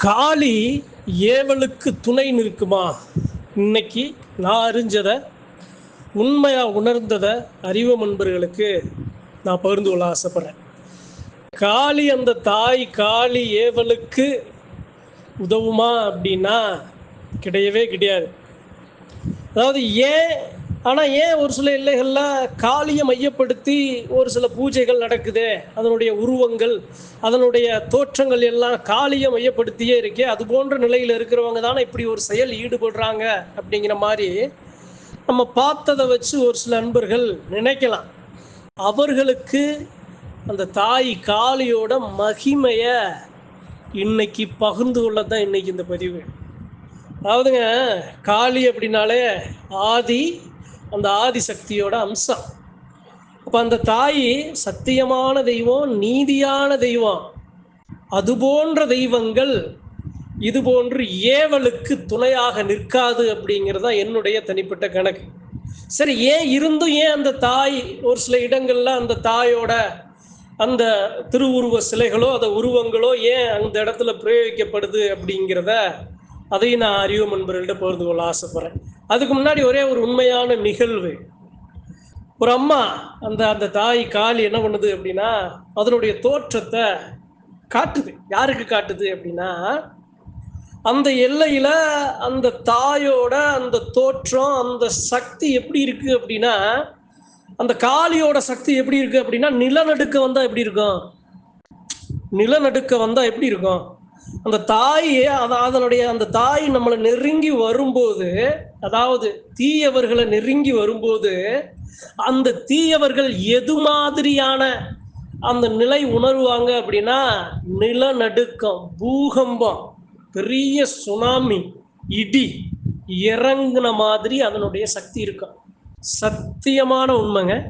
காளி ஏவலுக்கு துணை நிற்குமா? இன்னைக்கு நான் அறிஞ்சதை உண்மையாக உணர்ந்ததை அறிவு நண்பர்களுக்கு நான் பகிர்ந்து கொள்ள ஆசைப்பட்றேன். காளி அந்த தாய் காளி ஏவலுக்கு உதவுமா அப்படின்னா கிடையவே கிடையாது. அதாவது ஏன் ஆனால் ஏன் ஒரு சில எல்லைகளில் காளியை மையப்படுத்தி ஒரு சில பூஜைகள் நடக்குதே? அதனுடைய உருவங்கள் அதனுடைய தோற்றங்கள் எல்லாம் காளியை மையப்படுத்தியே இருக்கே அது போன்ற நிலையில் இருக்கிறவங்க தானே இப்படி ஒரு செயல் ஈடுபடுறாங்க அப்படிங்கிற மாதிரி நம்ம பார்த்ததை வச்சு ஒரு சில நண்பர்கள் நினைக்கலாம். அவர்களுக்கு அந்த தாய் காளியோட மகிமையை இன்னைக்கு பகிர்ந்து கொள்ள தான் இன்னைக்கு இந்த பதிவு. அதாவதுங்க காளி அப்படின்னாலே ஆதி அந்த ஆதி சக்தியோட அம்சம். அப்போ அந்த தாய் சத்தியமான தெய்வம் நீதியான தெய்வம். அது போன்ற தெய்வங்கள் இது போன்று ஏவலுக்கு துணையாக நிற்காது அப்படிங்கிறது தான் என்னுடைய தனிப்பட்ட கணக்கு. சரி ஏன் இருந்தும் ஏன் அந்த தாய் ஒரு சில இடங்கள்ல அந்த தாயோட அந்த திருவுருவ சிலைகளோ அந்த உருவங்களோ ஏன் அந்த இடத்துல பிரயோகிக்கப்படுது அப்படிங்கிறத அதையும் நான் அறிவு நண்பர்கள்ட்ட பகிர்ந்து கொள்ள ஆசைப்படுறேன். அதுக்கு முன்னாடி ஒரே ஒரு உண்மையான நிகழ்வு. ஒரு அம்மா அந்த அந்த தாய் காளி என்ன பண்ணுது அப்படின்னா அதனுடைய தோற்றத்தை காட்டுது. யாருக்கு காட்டுது அப்படின்னா அந்த எல்லையில அந்த தாயோட அந்த தோற்றம் அந்த சக்தி எப்படி இருக்கு அப்படின்னா அந்த காளியோட சக்தி எப்படி இருக்கு அப்படின்னா நிலநடுக்க வந்தா எப்படி இருக்கும்? நிலநடுக்க வந்தா எப்படி இருக்கும்? அந்த தாய் அதனுடைய அந்த தாய் நம்மளை நெருங்கி வரும்போது அதாவது தீயவர்களை நெருங்கி வரும்போது அந்த தீயவர்கள் எது மாதிரியான அந்த நிலை உணர்வாங்க அப்படின்னா நிலநடுக்கம் பூகம்பம் பெரிய சுனாமி இடி இறங்கின மாதிரி அதனுடைய சக்தி இருக்கும். சத்தியமான உண்மைங்க.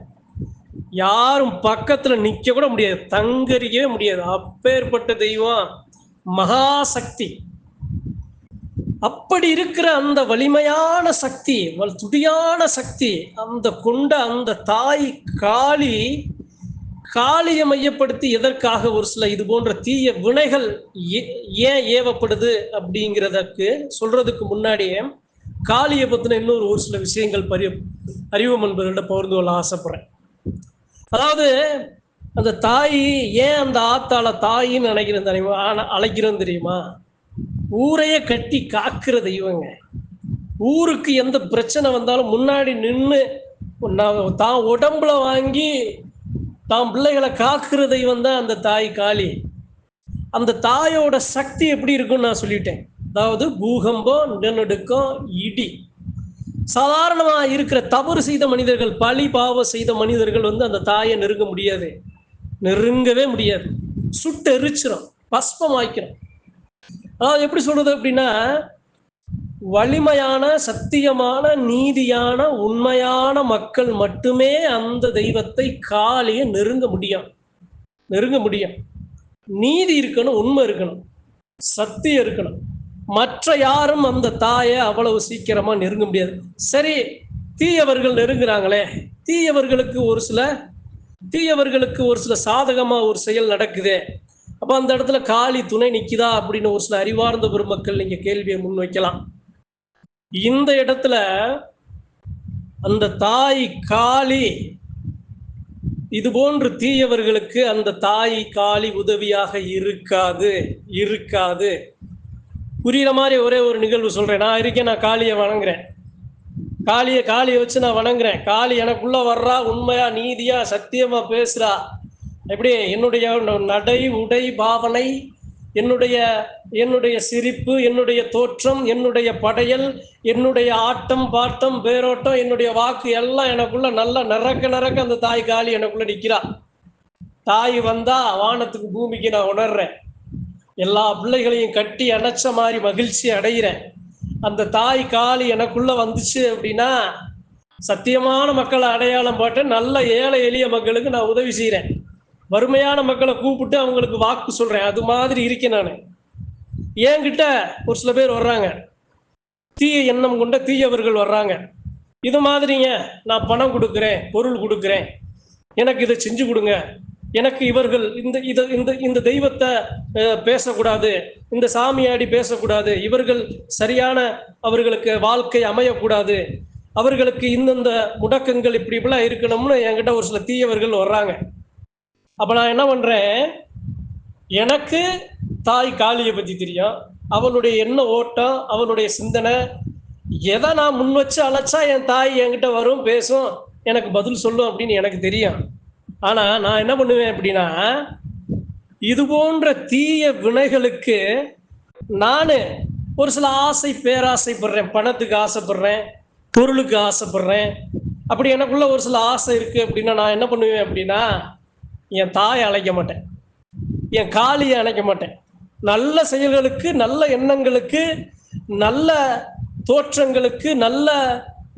யாரும் பக்கத்தில் நிற்க கூட முடியாது தங்கறிக்கவே முடியாது. அப்பேற்பட்ட தெய்வம் மகாசக்தி. அப்படி இருக்கிற அந்த வலிமையான சக்தி துடியான சக்தி அந்த கொண்ட அந்த தாய் காளி காளியை மையப்படுத்தி எதற்காக ஒரு சில இது போன்ற தீய வினைகள் ஏ- ஏன் ஏவப்படுது அப்படிங்கிறதற்கு சொல்றதுக்கு முன்னாடியே காளியை பத்தின இன்னொரு ஒரு சில விஷயங்கள் பரி அறிவு நண்பர்கள்ட்ட பகிர்ந்து கொள்ள ஆசைப்படுறேன். அதாவது அந்த தாய் ஏன் அந்த ஆத்தாள தாயின்னு நினைக்கிறேன் தெரியுமா? அழைக்கிறோம் தெரியுமா? ஊரையே கட்டி காக்குற தெய்வங்க. ஊருக்கு எந்த பிரச்சனை வந்தாலும் முன்னாடி நின்று தான் உடம்புல வாங்கி தான் பிள்ளைகளை காக்குற தெய்வம் தான் அந்த தாய் காளி. அந்த தாயோட சக்தி எப்படி இருக்குன்னு நான் சொல்லிட்டேன். அதாவது பூகம்பம் நிலநடுக்கம் இடி. சாதாரணமாக இருக்கிற தவறு செய்த மனிதர்கள் பழி பாவம் செய்த மனிதர்கள் வந்து அந்த தாயை நெருங்க முடியாது. நெருங்கவே முடியாது. சுட்டு எரிச்சிரும் பஸ்பமாக்கிறோம் அதாவது எப்படி சொல்றது அப்படின்னா வலிமையான சத்தியமான நீதியான உண்மையான மக்கள் மட்டுமே அந்த தெய்வத்தை காலிய நெருங்க முடியும். நெருங்க முடியும். நீதி இருக்கணும் உண்மை இருக்கணும் சத்தியம் இருக்கணும். மற்ற யாரும் அந்த தாயை அவ்வளவு சீக்கிரமா நெருங்க முடியாது. சரி தீயவர்கள் நெருங்குறாங்களே தீயவர்களுக்கு ஒரு சில தீயவர்களுக்கு ஒரு சில சாதகமா ஒரு செயல் நடக்குதே அப்போ அந்த இடத்துல காளி துணை நிக்குதா அப்படின்னு ஒரு சில அறிவார்ந்த பெருமக்கள் நீங்க கேள்வியை முன்வைக்கலாம். இந்த இடத்துல அந்த தாய் காளி இது போன்று தீயவர்களுக்கு அந்த தாய் காளி உதவியாக இருக்காது இருக்காது. புரியுற மாதிரி ஒரே ஒரு நிகழ்வு சொல்றேன். நான் இருக்கேன் நான் காளியை வணங்குறேன். காளியை காளியை வச்சு நான் வணங்குறேன். காளி எனக்குள்ளே வர்றா உண்மையா நீதியாக சத்தியமா பேசுறா. எப்படி? என்னுடைய நடை உடை பாவனை என்னுடைய என்னுடைய சிரிப்பு என்னுடைய தோற்றம் என்னுடைய படையல் என்னுடைய ஆட்டம் பாட்டம் பேரோட்டம் என்னுடைய வாக்கு எல்லாம் எனக்குள்ள நல்லா நிறக்க நிறக்க அந்த தாய் காளி எனக்குள்ள நிற்கிறா தாய் வந்தா வானத்துக்கு பூமிக்கு நான் உணர்றேன். எல்லா பிள்ளைகளையும் கட்டி அணைச்ச மாதிரி மகிழ்ச்சி அடைகிறேன் அந்த தாய் காளி எனக்குள்ள வந்துச்சு அப்படின்னா சத்தியமான மக்களை அடையாளம் பாட்டு நல்ல ஏழை எளிய மக்களுக்கு நான் உதவி செய்கிறேன் வறுமையான மக்களை கூப்பிட்டு அவங்களுக்கு வாக்கு சொல்றேன். அது மாதிரி இருக்கேன் நான். என்கிட்ட ஒரு சில பேர் வர்றாங்க. தீய எண்ணம் கொண்ட தீயவர்கள் வர்றாங்க. இது மாதிரிங்க நான் பணம் கொடுக்குறேன் பொருள் கொடுக்குறேன். எனக்கு இதை செஞ்சு கொடுங்க. எனக்கு இவர்கள் இந்த இதை இந்த இந்த தெய்வத்தை பேசக்கூடாது. இந்த சாமியாடி பேசக்கூடாது. இவர்கள் சரியான அவர்களுக்கு வாழ்க்கை அமையக்கூடாது. அவர்களுக்கு இந்தந்த முடக்கங்கள் இப்படி இப்படிலாம் இருக்கணும்னு என்கிட்ட ஒரு சில தீயவர்கள் வர்றாங்க. அப்ப நான் என்ன பண்றேன்? எனக்கு தாய் காளியை பத்தி தெரியும். அவளுடைய எண்ண ஓட்டம் அவளுடைய சிந்தனை எதை நான் முன் வச்சு அழைச்சா என் தாய் என்கிட்ட வரும் பேசும் எனக்கு பதில் சொல்லும் அப்படின்னு எனக்கு தெரியும். ஆனா நான் என்ன பண்ணுவேன் அப்படின்னா இது போன்ற தீய வினைகளுக்கு நான் ஒரு சில ஆசை பேராசைப்படுறேன். பணத்துக்கு ஆசைப்படுறேன் பொருளுக்கு ஆசைப்படுறேன். அப்படி எனக்குள்ள ஒரு சில ஆசை இருக்கு அப்படின்னா நான் என்ன பண்ணுவேன் அப்படின்னா என் தாயை அழைக்க மாட்டேன். என் காளியை அழைக்க மாட்டேன். நல்ல செயல்களுக்கு நல்ல எண்ணங்களுக்கு நல்ல தோற்றங்களுக்கு நல்ல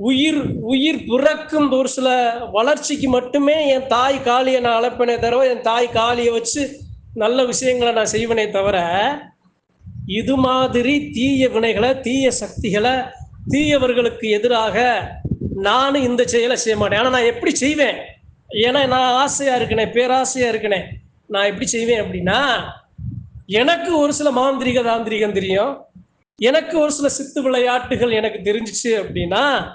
உயிர் உயிர் பிறக்கும் ஒரு சில வளர்ச்சிக்கு மட்டுமே என் தாய் காளியை நான் அழைப்பேனே தவிர என் தாய் காளியை வச்சு நல்ல விஷயங்களை நான் செய்வனே தவிர இது மாதிரி தீய வினைகளை தீய சக்திகளை தீயவர்களுக்கு எதிராக நானும் இந்த செயலை செய்ய மாட்டேன். ஆனால் நான் எப்படி செய்வேன்? ஏன்னா நான் ஆசையாக இருக்கனே பேராசையாக இருக்கனே. நான் எப்படி செய்வேன் அப்படின்னா எனக்கு ஒரு சில மாந்திரிக தாந்திரிகம் தெரியும். எனக்கு ஒரு சில சித்து விளையாட்டுகள் எனக்கு தெரிஞ்சிச்சு அப்படின்னா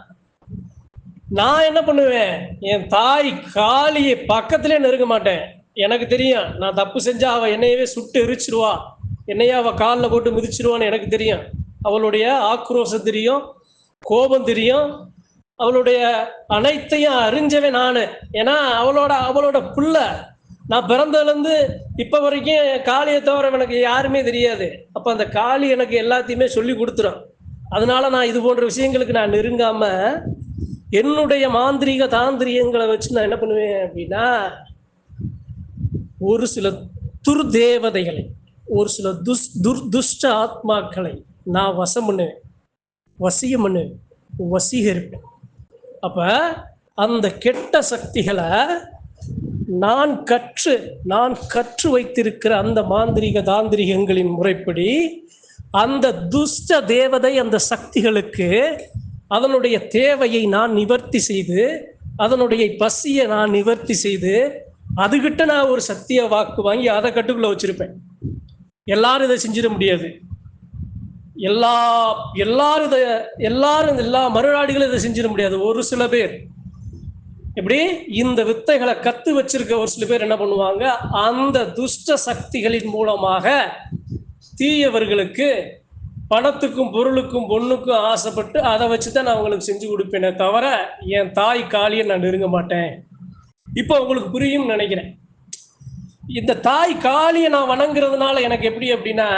நான் என்ன பண்ணுவேன்? என் தாய் காளியை பக்கத்திலே நெருங்க மாட்டேன். எனக்கு தெரியும் நான் தப்பு செஞ்சா அவள் என்னையவே சுட்டு எரிச்சிருவா. என்னையே அவள் காலில் போட்டு மிதிச்சிருவான்னு எனக்கு தெரியும். அவளுடைய ஆக்ரோஷம் தெரியும் கோபம் தெரியும். அவளுடைய அனைத்தையும் அறிஞ்சவன் நானு. ஏன்னா அவளோட அவளோட புள்ள. நான் பிறந்ததுலேருந்து இப்போ வரைக்கும் காளியை தவிர எனக்கு யாருமே தெரியாது. அப்போ அந்த காளி எனக்கு எல்லாத்தையுமே சொல்லி கொடுத்துரும். அதனால நான் இது போன்ற விஷயங்களுக்கு நான் நெருங்காம என்னுடைய மாந்திரீக தாந்திரியங்களை வச்சு நான் என்ன பண்ணுவேன் அப்படின்னா ஒரு சில துர்தேவதைகளை ஒரு சில துஷ் துர் துஷ்ட ஆத்மாக்களை நான் வசம் பண்ணுவேன். வசியம் பண்ணுவேன். வசீகரிப்பேன். அப்போ அந்த கெட்ட சக்திகளை நான் கற்று நான் கற்று வைத்திருக்கிற அந்த மாந்திரிக தாந்திரிகங்களின் முறைப்படி அந்த துஷ்ட தேவதை அந்த சக்திகளுக்கு அதனுடைய தேவையை நான் நிவர்த்தி செய்து அதனுடைய பசியை நான் நிவர்த்தி செய்து அதுகிட்ட நான் ஒரு சத்திய வாக்கு வாங்கி அதை கட்டுக்குள்ள வச்சிருப்பேன். எல்லாரும் இதை செஞ்சிட முடியாது. எல்லா எல்லாரும் இதை எல்லாரும் எல்லா மறுநாடுகளும் இதை செஞ்சிட முடியாது. ஒரு சில பேர். எப்படி? இந்த வித்தைகளை கத்து வச்சிருக்க ஒரு சில பேர் என்ன பண்ணுவாங்க? அந்த துஷ்ட சக்திகளின் மூலமாக தீயவர்களுக்கு பணத்துக்கும் பொருளுக்கும் பொண்ணுக்கும் ஆசைப்பட்டு அதை வச்சு தான் நான் உங்களுக்கு செஞ்சு கொடுப்பேனே தவிர என் தாய் காளியை நான் நெருங்க மாட்டேன். இப்போ உங்களுக்கு புரியும் நினைக்கிறேன். இந்த தாய் காளியை நான் வணங்குறதுனால எனக்கு எப்படி அப்படின்னா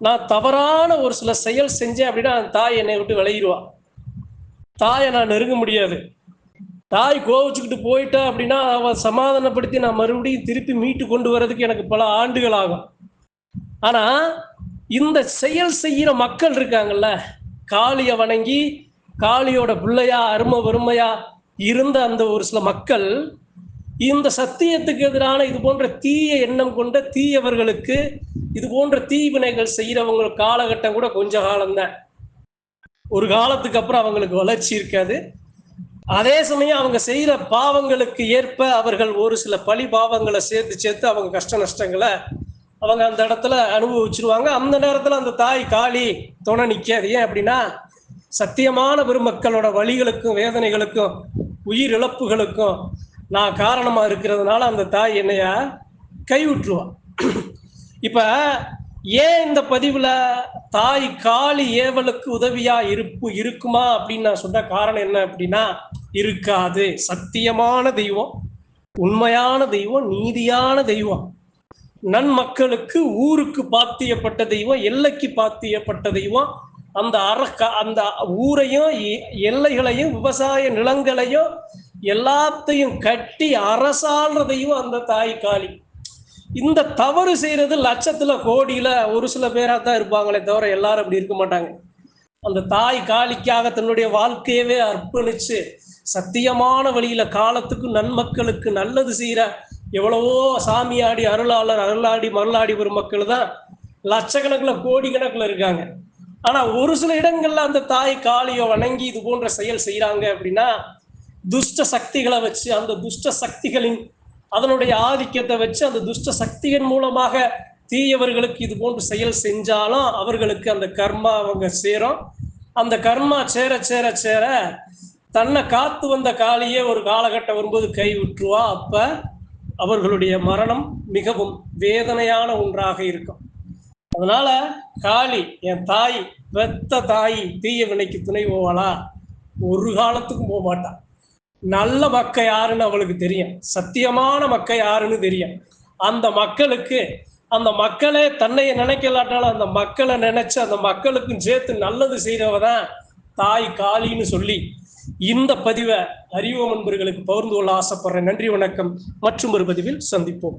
நான் தவறான ஒரு சில செயல் செஞ்சேன் அப்படின்னா அந்த தாய் என்னை விட்டு விளையிடுவா தாயை நான் நெருங்க முடியாது. தாய் கோவிச்சுக்கிட்டு போயிட்டா அப்படின்னா அவள் சமாதானப்படுத்தி நான் மறுபடியும் திருப்பி மீட்டு கொண்டு வர்றதுக்கு எனக்கு பல ஆண்டுகள் ஆகும். ஆனால் இந்த செயல் செய்கிற மக்கள் இருக்காங்கல்ல காளியை வணங்கி காளியோட பிள்ளையா அருமை வறுமையா இருந்த அந்த ஒரு சில மக்கள் இந்த சத்தியத்துக்கு எதிரான இது போன்ற தீய எண்ணம் கொண்ட தீயவர்களுக்கு இது போன்ற தீவினைகள் செய்யறவங்க காலகட்டம் கூட கொஞ்ச காலம்தான். ஒரு காலத்துக்கு அப்புறம் அவங்களுக்கு வளர்ச்சி இருக்காது. அதே சமயம் அவங்க செய்யற பாவங்களுக்கு ஏற்ப அவர்கள் ஒரு சில பழி பாவங்களை சேர்த்து சேர்த்து அவங்க கஷ்ட நஷ்டங்களை அவங்க அந்த இடத்துல அனுபவிச்சிருவாங்க. அந்த நேரத்துல அந்த தாய் காளி துணை நிக்காது. ஏன் அப்படின்னா சத்தியமான பெருமக்களோட வழிகளுக்கும் வேதனைகளுக்கும் உயிர் இழப்புகளுக்கும் நான் காரணமா இருக்கிறதுனால அந்த தாய் என்னையா கைவிட்டுருவா. இப்ப ஏன் இந்த பதிவுல தாய் காளி ஏவலுக்கு உதவியா இருப்பு இருக்குமா அப்படின்னு நான் சொன்ன காரணம் என்ன அப்படின்னா இருக்காது. சத்தியமான தெய்வம் உண்மையான தெய்வம் நீதியான தெய்வம். நன்மக்களுக்கு ஊருக்கு பாத்தியப்பட்ட தெய்வம் எல்லைக்கு பாத்தியப்பட்ட தெய்வம். அந்த அரக்க அந்த ஊரையும் எ- எல்லைகளையும் விவசாய நிலங்களையும் எல்லாத்தையும் கட்டி அரசாள்ற தெய்வம் அந்த தாய் காளி. இந்த தவறு செய்யறது லட்சத்துல கோடியில ஒரு சில பேரா தான் இருப்பாங்களே தவிர எல்லாரும் அப்படி இருக்க மாட்டாங்க. அந்த தாய் காளிக்காக தன்னுடைய வாழ்க்கையவே அர்ப்பணிச்சு சத்தியமான வழியில காலத்துக்கு நன்மக்களுக்கு நல்லது செய்யற எவ்வளவோ சாமியாடி அருளாளர் அருளாடி மருளாடி வரும் மக்கள் தான் லட்சக்கணக்கில் கோடிக்கணக்கில் இருக்காங்க. ஆனா ஒரு சில இடங்கள்ல அந்த தாய் காளியை வணங்கி இது போன்ற செயல் செய்யறாங்க அப்படின்னா துஷ்ட சக்திகளை வச்சு அந்த துஷ்ட சக்திகளின் அதனுடைய ஆதிக்கத்தை வச்சு அந்த துஷ்ட சக்தியின் மூலமாக தீயவர்களுக்கு இது போன்று செயல் செஞ்சாலும் அவர்களுக்கு அந்த கர்மா அவங்க சேரும். அந்த கர்மா சேர சேர சேர தன்னை காத்து வந்த காளியே ஒரு காலகட்டம் வரும்போது கை விட்டுருவா. அப்ப அவர்களுடைய மரணம் மிகவும் வேதனையான ஒன்றாக இருக்கும். அதனால காளி என் தாய் வெத்த தாய் தீய வினைக்கு துணை போவாளா? ஒரு காலத்துக்கும் போக மாட்டான் நல்ல மக்க யாருன்னு அவளுக்கு தெரியும். சத்தியமான மக்க யாருன்னு தெரியும். அந்த மக்களுக்கு அந்த மக்களே தன்னை நினைக்கலாட்டாலும் அந்த மக்களை நினைச்சு அந்த மக்களுக்கும் சேர்த்து நல்லது செய்றவ தான் தாய் காளின்னு சொல்லி இந்த பதிவை அறிவோம் நண்பர்களுக்கு பகிர்ந்து கொள்ள ஆசைப்படுறேன். நன்றி வணக்கம். மற்றும் ஒரு பதிவில் சந்திப்போம்.